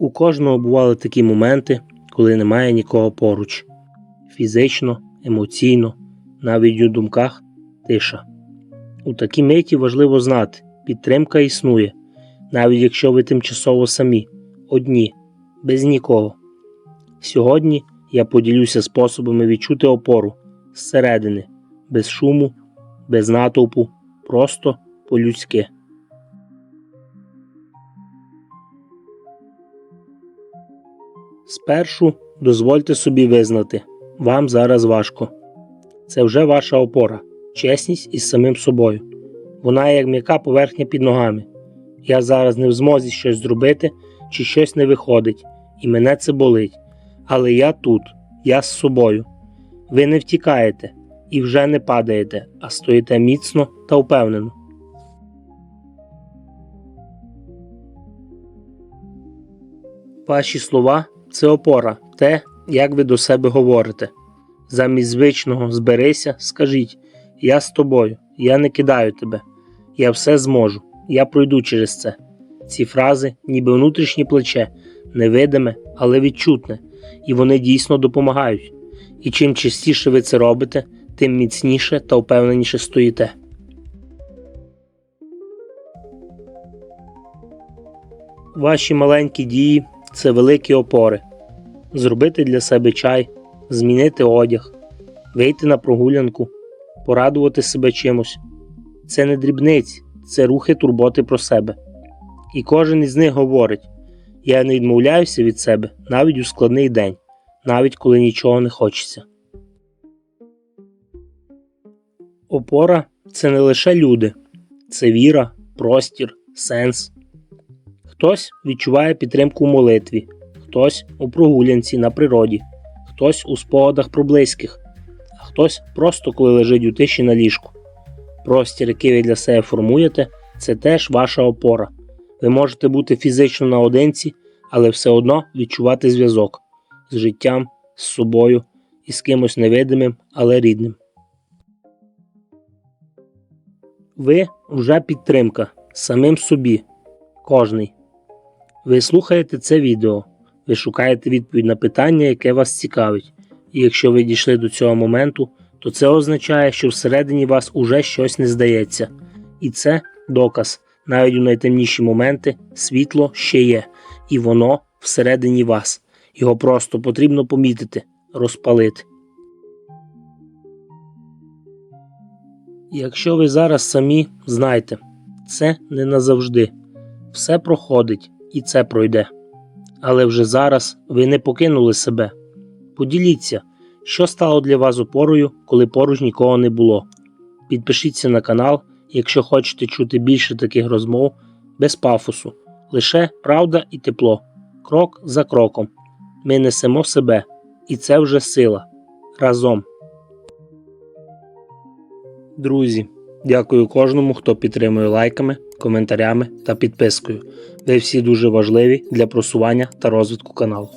У кожного бували такі моменти, коли немає нікого поруч. Фізично, емоційно, навіть у думках тиша. У такій миті важливо знати, підтримка існує, навіть якщо ви тимчасово самі, одні, без нікого. Сьогодні я поділюся способами відчути опору зсередини, без шуму, без натовпу, просто по-людськи. Спершу дозвольте собі визнати, вам зараз важко. Це вже ваша опора, чесність із самим собою. Вона як м'яка поверхня під ногами. Я зараз не в змозі щось зробити чи щось не виходить, і мене це болить. Але я тут, я з собою. Ви не втікаєте і вже не падаєте, а стоїте міцно та впевнено. Ваші слова це опора, те, як ви до себе говорите. Замість звичного зберися, скажіть: Я з тобою, я не кидаю тебе, я все зможу, я пройду через це. Ці фрази, ніби внутрішнє плече, невидиме, але відчутне, і вони дійсно допомагають. І чим частіше ви це робите, тим міцніше та впевненіше стоїте. Ваші маленькі дії це великі опори. Зробити для себе чай, змінити одяг, вийти на прогулянку, порадувати себе чимось. Це не дрібниці, це рухи турботи про себе. І кожен із них говорить: я не відмовляюся від себе навіть у складний день, навіть коли нічого не хочеться. Опора це не лише люди, це віра, простір, сенс. Хтось відчуває підтримку в молитві, хтось у прогулянці на природі, хтось у спогадах про близьких, а хтось просто коли лежить у тиші на ліжку. Простір, який ви для себе формуєте, це теж ваша опора. Ви можете бути фізично наодинці, але все одно відчувати зв'язок з життям, з собою і з кимось невидимим, але рідним. Ви вже підтримка самим собі, кожний. Ви слухаєте це відео, ви шукаєте відповідь на питання, яке вас цікавить. І якщо ви дійшли до цього моменту, то це означає, що всередині вас уже щось не здається. І це доказ. Навіть у найтемніші моменти світло ще є, і воно всередині вас. Його просто потрібно помітити, розпалити. Якщо ви зараз самі, знайте, це не назавжди. Все проходить і це пройде. Але вже зараз ви не покинули себе. Поділіться, що стало для вас опорою, коли поруч нікого не було. Підпишіться на канал, якщо хочете чути більше таких розмов без пафосу, лише правда і тепло, крок за кроком. Ми несемо себе, і це вже сила. Разом. Друзі, дякую кожному, хто підтримує лайками, коментарями та підпискою. Ви всі дуже важливі для просування та розвитку каналу.